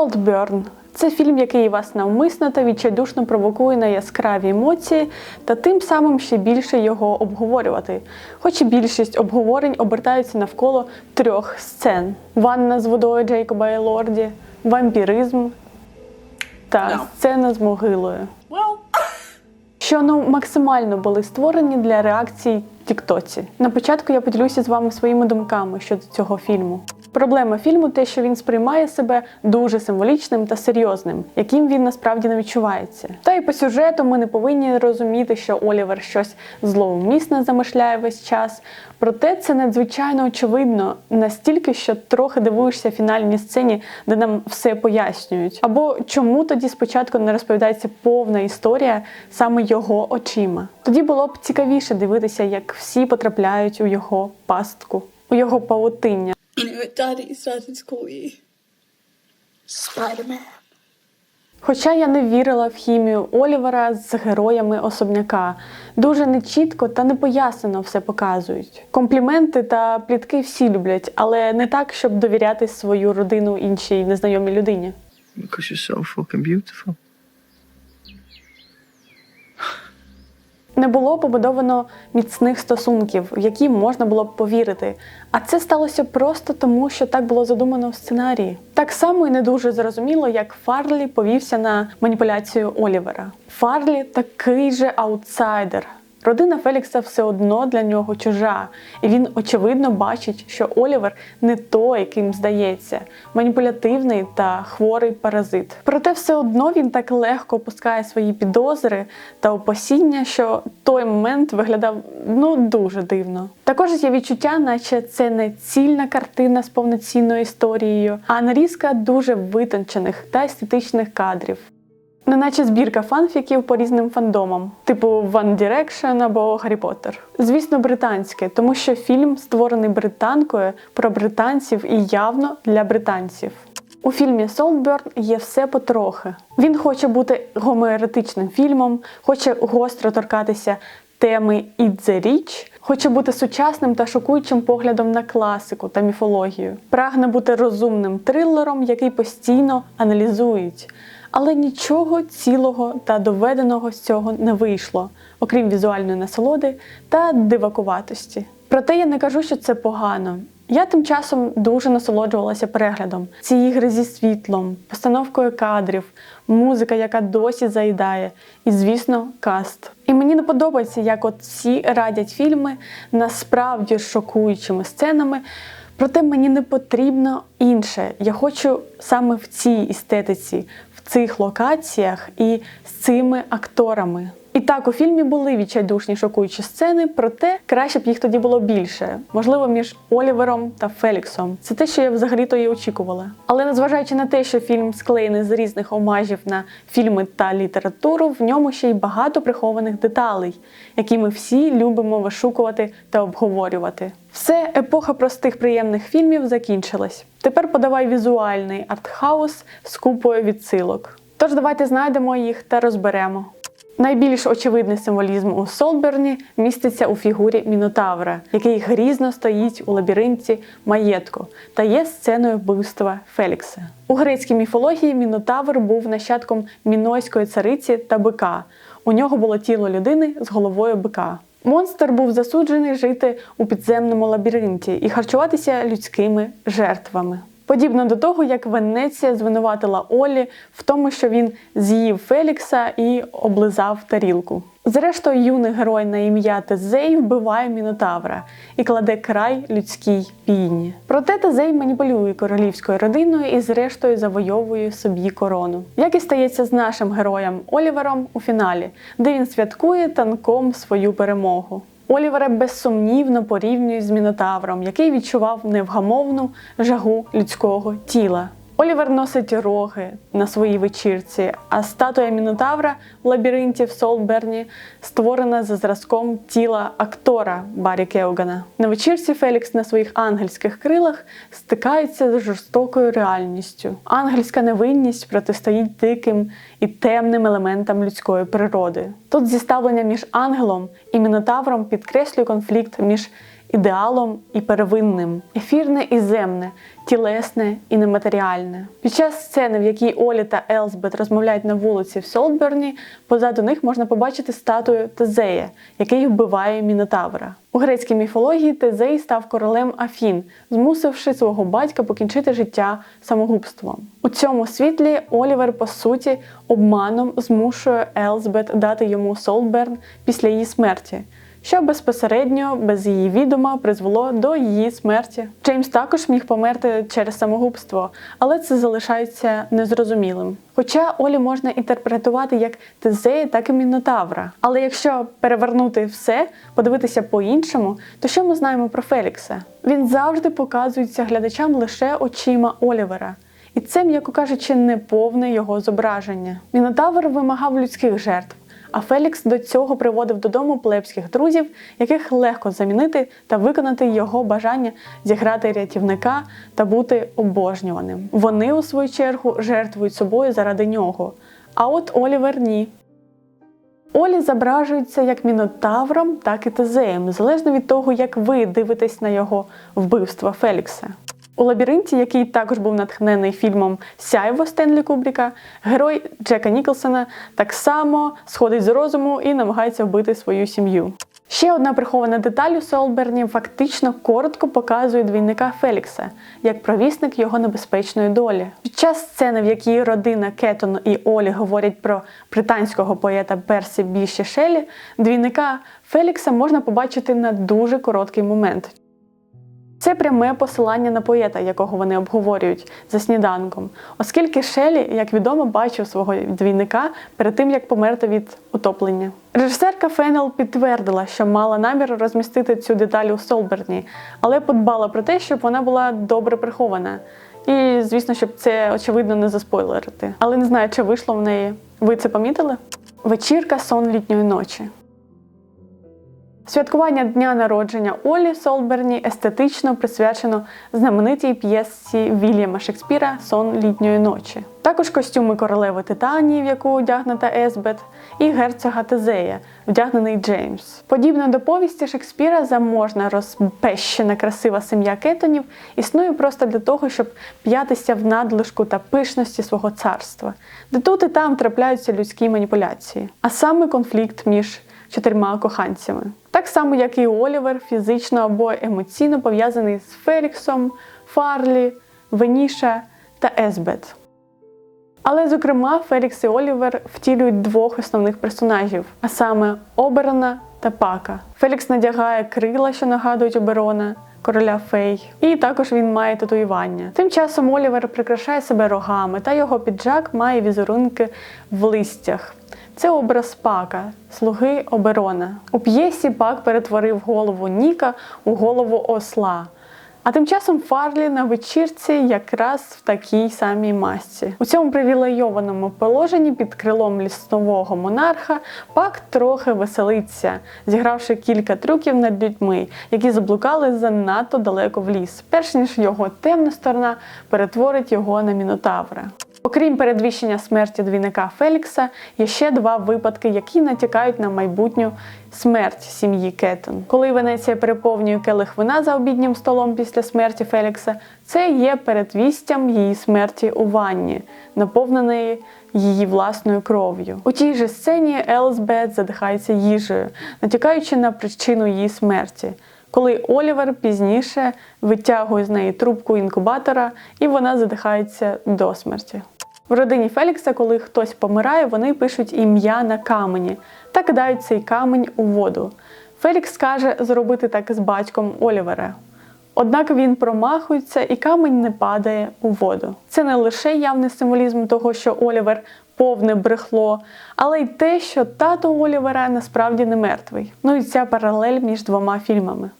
Saltburn – це фільм, який вас навмисно та відчайдушно провокує на яскраві емоції та тим самим ще більше його обговорювати. Хоч і більшість обговорень обертаються навколо трьох сцен: ванна з водою Джейкоба Елорді, вампіризм та No. сцена з могилою. Well, що ну максимально були створені для реакцій в Тіктоці. На початку я поділюся з вами своїми думками щодо цього фільму. Проблема фільму те, що він сприймає себе дуже символічним та серйозним, яким він насправді не відчувається. Та й по сюжету ми не повинні розуміти, що Олівер щось зловмисне замишляє весь час. Проте це надзвичайно очевидно, настільки, що трохи дивуєшся фінальній сцені, де нам все пояснюють. Або чому тоді спочатку не розповідається повна історія саме його очима. Тоді було б цікавіше дивитися, як всі потрапляють у його пастку, у його павутиння. What Daddy started to call you? Spider-Man. Хоча я не вірила в хімію Олівера з героями особняка, дуже нечітко та непояснено все показують. Компліменти та плітки всі люблять, але не так, щоб довіряти свою родину іншій незнайомій людині. Because you're so fucking beautiful. Не було побудовано міцних стосунків, в які можна було б повірити. А це сталося просто тому, що так було задумано в сценарії. Так само і не дуже зрозуміло, як Фарлі повівся на маніпуляцію Олівера. Фарлі такий же аутсайдер. Родина Фелікса все одно для нього чужа, і він очевидно бачить, що Олівер не той, ким здається, маніпулятивний та хворий паразит. Проте все одно він так легко опускає свої підозри та опасіння, що той момент виглядав ну дуже дивно. Також є відчуття, наче це не цільна картина з повноцінною історією, а нарізка дуже витончених та естетичних кадрів. Неначе збірка фанфіків по різним фандомам, типу One Direction або Гаррі Поттер. Звісно, британське, тому що фільм створений британкою про британців і явно для британців. У фільмі Солтберн є все потрохи. Він хоче бути гомоеретичним фільмом, хоче гостро торкатися теми «It's the Rich», хоче бути сучасним та шокуючим поглядом на класику та міфологію. Прагне бути розумним трилером, який постійно аналізують. Але нічого цілого та доведеного з цього не вийшло, окрім візуальної насолоди та дивакуватості. Проте я не кажу, що це погано. Я тим часом дуже насолоджувалася переглядом цієї гри зі світлом, постановкою кадрів, музика, яка досі заїдає, і, звісно, каст. І мені не подобається, як от всі радять фільми насправді шокуючими сценами. Проте мені не потрібно інше. Я хочу саме в цій естетиці, цих локаціях і з цими акторами. Так, у фільмі були відчайдушні шокуючі сцени, проте краще б їх тоді було більше, можливо, між Олівером та Феліксом. Це те, що я взагалі-то і очікувала. Але незважаючи на те, що фільм склеєний з різних омажів на фільми та літературу, в ньому ще й багато прихованих деталей, які ми всі любимо вишукувати та обговорювати. Все, епоха простих приємних фільмів закінчилась. Тепер подавай візуальний артхаус з купою відсилок. Тож давайте знайдемо їх та розберемо. Найбільш очевидний символізм у Солберні міститься у фігурі Мінотавра, який грізно стоїть у лабіринті маєтку та є сценою вбивства Фелікса. У грецькій міфології Мінотавр був нащадком мінойської цариці та бика. У нього було тіло людини з головою бика. Монстр був засуджений жити у підземному лабіринті і харчуватися людськими жертвами. Подібно до того, як Венеція звинуватила Олі в тому, що він з'їв Фелікса і облизав тарілку. Зрештою, юний герой на ім'я Тезей вбиває Мінотавра і кладе край людській пійні. Проте Тезей маніпулює королівською родиною і, зрештою, завойовує собі корону. Як і стається з нашим героєм Олівером у фіналі, де він святкує танком свою перемогу. Олівера безсумнівно порівнюють з Мінотавром, який відчував невгамовну жагу людського тіла. Олівер носить роги на своїй вечірці, а статуя Мінотавра в лабіринті в Солберні створена за зразком тіла актора Баррі Кеогана. На вечірці Фелікс на своїх ангельських крилах стикається з жорстокою реальністю. Ангельська невинність протистоїть диким і темним елементам людської природи. Тут зіставлення між ангелом і мінотавром підкреслює конфлікт між ідеалом і первинним, ефірне і земне, тілесне і нематеріальне. Під час сцени, в якій Олі та Елзбет розмовляють на вулиці в Солтберні, позаду них можна побачити статую Тезея, який вбиває Мінотавра. У грецькій міфології Тезей став королем Афін, змусивши свого батька покінчити життя самогубством. У цьому світлі Олівер, по суті, обманом змушує Елзбет дати йому Солтберн після її смерті що безпосередньо без її відома призвело до її смерті. Джеймс також міг померти через самогубство, але це залишається незрозумілим. Хоча Олі можна інтерпретувати як Тезея, так і Мінотавра. Але якщо перевернути все, подивитися по-іншому, то що ми знаємо про Фелікса? Він завжди показується глядачам лише очима Олівера. І це, м'яко кажучи, не повне його зображення. Мінотавр вимагав людських жертв. А Фелікс до цього приводив додому плебських друзів, яких легко замінити та виконати його бажання зіграти рятівника та бути обожнюваним. Вони, у свою чергу, жертвують собою заради нього. А от Олівер ні. Олі зображується як мінотавром, так і тезеєм, залежно від того, як ви дивитесь на його вбивство Фелікса. У лабіринті, який також був натхнений фільмом Сяйво Стенлі Кубріка, герой Джека Ніколсона так само сходить з розуму і намагається вбити свою сім'ю. Ще одна прихована деталь у Солберні фактично коротко показує двійника Фелікса як провісник його небезпечної долі. Під час сцени, в якій родина Кетон і Олі говорять про британського поета Персі Біші Шелі, двійника Фелікса можна побачити на дуже короткий момент. Це пряме посилання на поета, якого вони обговорюють за сніданком, оскільки Шелі, як відомо, бачив свого двійника перед тим, як померти від утоплення. Режисерка Фенел підтвердила, що мала намір розмістити цю деталь у Солберні, але подбала про те, щоб вона була добре прихована. І, звісно, щоб це очевидно не заспойлерити. Але не знаю, чи вийшло в неї. Ви це помітили? Вечірка сон літньої ночі. Святкування дня народження Олі Солберні естетично присвячено знаменитій п'єсці Вільяма Шекспіра Сон літньої ночі. Також костюми королеви Титанії, в яку одягнута Есбет, і герцога Тезея, вдягнений Джеймс. Подібно до повісті Шекспіра, заможна розпещена красива сім'я Кетонів існує просто для того, щоб п'ятися в надлишку та пишності свого царства, де тут і там трапляються людські маніпуляції, а саме конфлікт між чотирма коханцями. Так само, як і Олівер, фізично або емоційно пов'язаний з Феліксом, Фарлі, Веніша та Есбет. Але, зокрема, Фелікс і Олівер втілюють двох основних персонажів, а саме Оберона та Пака. Фелікс надягає крила, що нагадують Оберона, короля Фей, і також він має татуювання. Тим часом Олівер прикрашає себе рогами, та його піджак має візерунки в листях. Це образ Пака, слуги Оберона. У п'єсі Пак перетворив голову Ніка у голову осла. А тим часом Фарлі на вечірці якраз в такій самій масці. У цьому привілейованому положенні під крилом ліснового монарха Пак трохи веселиться, зігравши кілька трюків над людьми, які заблукали занадто далеко в ліс, перш ніж його темна сторона перетворить його на мінотавра. Окрім передвіщення смерті двійника Фелікса, є ще два випадки, які натякають на майбутню смерть сім'ї Кетон. Коли Венеція переповнює келих вина за обіднім столом після смерті Фелікса, це є передвістям її смерті у ванні, наповненої її власною кров'ю. У тій же сцені Елзбет задихається їжею, натякаючи на причину її смерті. Коли Олівер пізніше витягує з неї трубку інкубатора, і вона задихається до смерті. В родині Фелікса, коли хтось помирає, вони пишуть ім'я на камені та кидають цей камінь у воду. Фелікс каже зробити так з батьком Олівера. Однак він промахується і камінь не падає у воду. Це не лише явний символізм того, що Олівер повне брехло, але й те, що тато Олівера насправді не мертвий. Ну і ця паралель між двома фільмами.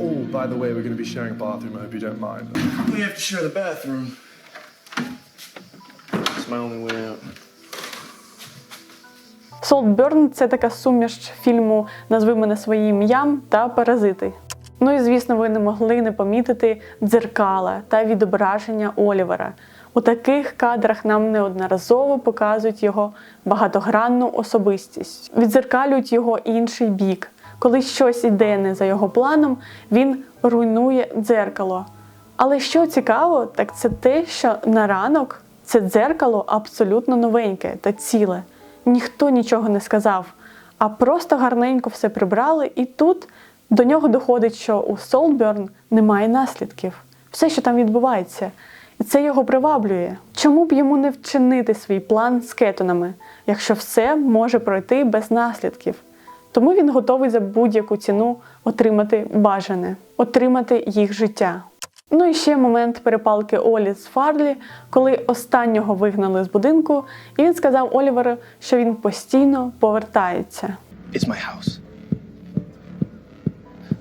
Oh, by the way, we're going to be sharing a bathroom. I hope you don't mind. We have to share the bathroom. My only way out. Солтберн це така суміш фільму Назви мене своїм ім'ям та Паразити. Ну і звісно, ви не могли не помітити дзеркала та відображення Олівера. У таких кадрах нам неодноразово показують його багатогранну особистість, відзеркалюють його інший бік, коли щось іде не за його планом, він руйнує дзеркало. Але що цікаво, так це те, що на ранок це дзеркало абсолютно новеньке та ціле. Ніхто нічого не сказав, а просто гарненько все прибрали, і тут до нього доходить, що у Солберн немає наслідків. Все, що там відбувається. І це його приваблює. Чому б йому не вчинити свій план з кетонами, якщо все може пройти без наслідків? Тому він готовий за будь-яку ціну отримати бажане, отримати їх життя. Ну і ще момент перепалки Олі з Фарлі, коли останнього вигнали з будинку, і він сказав Оліверу, що він постійно повертається. It's my house.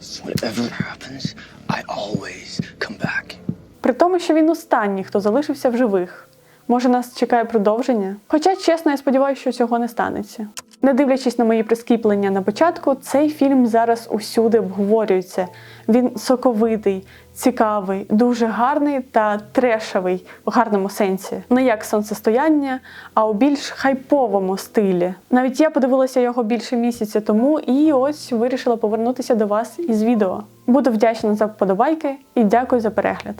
So whatever happens, I always come back. При тому, що він останній, хто залишився в живих. Може, нас чекає продовження? Хоча, чесно, я сподіваюся, що цього не станеться. Не дивлячись на мої прискіплення на початку, цей фільм зараз усюди обговорюється. Він соковитий, цікавий, дуже гарний та трешовий в гарному сенсі. Не як сонцестояння, а у більш хайповому стилі. Навіть я подивилася його більше місяця тому і ось вирішила повернутися до вас із відео. Буду вдячна за вподобайки і дякую за перегляд.